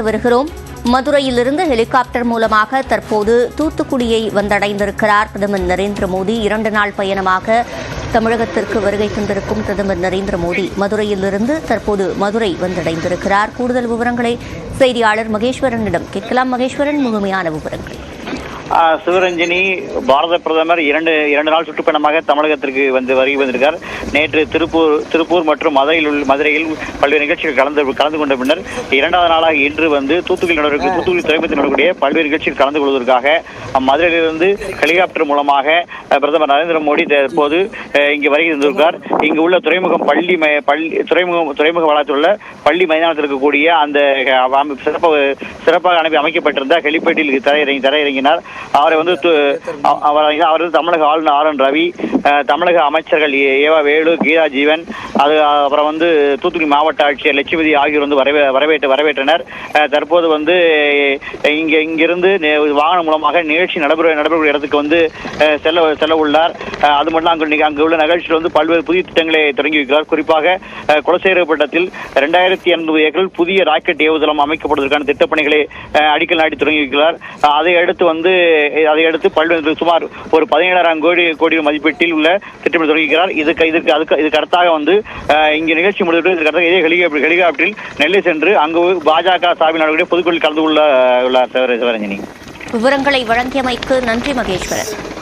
பார்த்து வருகிறோம். மதுரையிலிருந்து ஹெலிகாப்டர் மூலமாக தற்போது தூத்துக்குடியை வந்தடைந்திருக்கிறார் பிரதமர் நரேந்திர மோடி. இரண்டு நாள் பயணமாக தமிழகத்திற்கு வருகை தந்திருக்கும் பிரதமர் நரேந்திர மோடி மதுரையிலிருந்து தற்போது மதுரை வந்தடைந்திருக்கிறார். கூடுதல் விவரங்களை செய்தியாளர் மகேஸ்வரனிடம் கேட்கலாம். மகேஸ்வரன் முழுமையான விவரங்கள். சிவரஞ்சனி பாரத பிரதமர் இரண்டு இரண்டு நாள் சுற்றுப்பயணமாக தமிழகத்திற்கு வந்து வருகை வந்திருக்கார். நேற்று திருப்பூர் திருப்பூர் மற்றும் மதுரையில் உள்ள மதுரையில் பல்வேறு நிகழ்ச்சிகள் கலந்து கலந்து கொண்ட பின்னர் இரண்டாவது நாளாக இன்று வந்து தூத்துக்குடி நடவடிக்கை தூத்துக்குடி துறைமுகத்தில் நடக்கக்கூடிய பல்வேறு நிகழ்ச்சிகள் கலந்து கொள்வதற்காக மதுரையிலிருந்து ஹெலிகாப்டர் மூலமாக பிரதமர் நரேந்திர மோடி தற்போது இங்கு வருகை தந்திருக்கார். இங்கு உள்ள துறைமுகம் பள்ளி பள்ளி துறைமுகம் துறைமுக வளாகத்தில் உள்ள பள்ளி மைதானத்தில் இருக்கக்கூடிய அந்த அமை- சிறப்பு சிறப்பாக அனுப்பி அமைக்கப்பட்டிருந்த ஹெலிபேட்டில் தரையிறங்கி தரையிறங்கினார். அவரை வந்து அவர் அவர் வந்து தமிழக ஆளுநர் ஆர் என் ரவி அஹ், தமிழக அமைச்சர்கள் ஏவா வேலு கீதா ஜீவன் அது அப்புறம் வந்து தூத்துக்குடி மாவட்ட ஆட்சியர் லட்சுமதி ஆகியோர் வந்து வரவே வரவேற்று வரவேற்றனர். தற்போது வந்து இங்கே இங்கிருந்து நே- வாகனம் மூலமாக நிகழ்ச்சி நடைபெற நடைபெறக்கூடிய இடத்துக்கு வந்து செல்ல செல்ல உள்ளார். அது மட்டும் அங்கு அங்கு உள்ள நிகழ்ச்சியில் வந்து பல்வேறு புதிய திட்டங்களை தொடங்கி வைக்கிறார். குறிப்பாக அஹ், குலசேகரப்பட்டத்தில் ரெண்டாயிரத்தி எண்பது ஏக்கரில் புதிய ராக்கெட் ஏவுதளம் அமைக்கப்படுவதற்கான திட்டப்பணிகளை அடிக்கல் நாட்டி தொடங்கி வைக்கிறார். அதை அடுத்து வந்து அதை அடுத்து பல்வேறு சுமார் ஒரு பதினேழாயிரம் கோடி கோடி மதிப்பீட்டில் உள்ள திட்டங்களை தொடங்கிக்கிறார் இதுக்கு இதுக்கு அதுக்கு இதுக்கு அடுத்தாக வந்து இங்கே நிகழ்ச்சி முடிவிட்டு இதுக்கு இதே ஹெலிகாப்டர் ஹெலிகாப்டரில் நெல்லை சென்று அங்கு பாஜக சார்பில் நடக்கக்கூடிய பொதுக்குழுவில் கலந்து கொள்ள உள்ளார் சிவ- சிவரஞ்சனி. விவரங்களை வழங்கியமைக்கு நன்றி மகேஸ்வரன்.